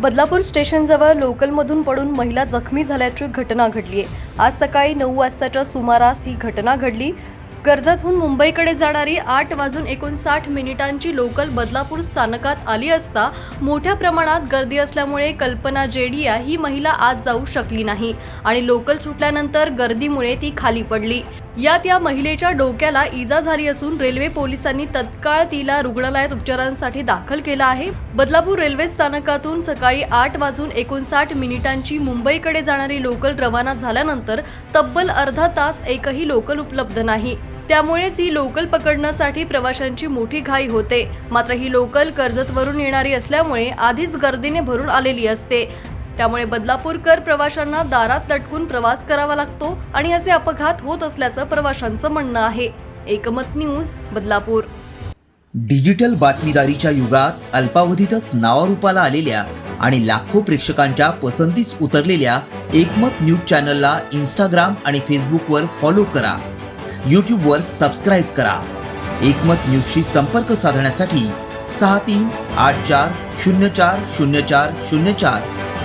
बदलापूर स्टेशनजवळ लोकलमधून पडून महिला जखमी झाल्याची घटना घडली आहे आज सकाळी नऊ वाजताच्या सुमारास ही घटना घडली. कर्जतहून मुंबईकडे जाणारी आठ वाजून एकोणसाठ मिनिटांची लोकल बदलापूर स्थानकात आली असता मोठ्या प्रमाणात गर्दी असल्यामुळे कल्पना जेडिया ही महिला आज जाऊ शकली नाही आणि लोकल सुटल्यानंतर गर्दीमुळे ती खाली पडली. यात या महिलेच्या डोक्याला इजा झाली असून रेल्वे पोलिसांनी तत्काळ तिला रुग्णालयात उपचारांसाठी दाखल केला आहे. बदलापूर रेल्वे स्थानकातून सकाळी आठ वाजून एकोणसाठ मिनिटांची मुंबईकडे जाणारी लोकल रवाना झाल्यानंतर तब्बल अर्धा तास एकही लोकल उपलब्ध नाही. त्यामुळेच ही लोकल पकडण्यासाठी प्रवाशांची मोठी घाई होते. मात्र ही लोकल कर्जतवरून येणारी असल्यामुळे आधीच गर्दीने भरून आलेली असते. त्यामुळे बदलापूरकर प्रवाशांना दारात लटकून प्रवास करावा लागतो आणि असे अपघात होत असल्याचं प्रवाशांचं म्हणणं आहे. एकमत न्यूज बदलापूर. डिजिटल बातमीदारीच्या युगात अल्पावधीतच नावारूपाला आलेल्या आणि लाखो प्रेक्षकांच्या पसंतीस उतरलेल्या एकमत न्यूज चॅनलला इंस्टाग्राम आणि फेसबुकवर फॉलो करा. यूट्यूबवर सबस्क्राईब करा. एकमत न्यूजशी संपर्क साधण्यासाठी सहा तीन आठ चार शून्य चार शून्य चार शून्य चार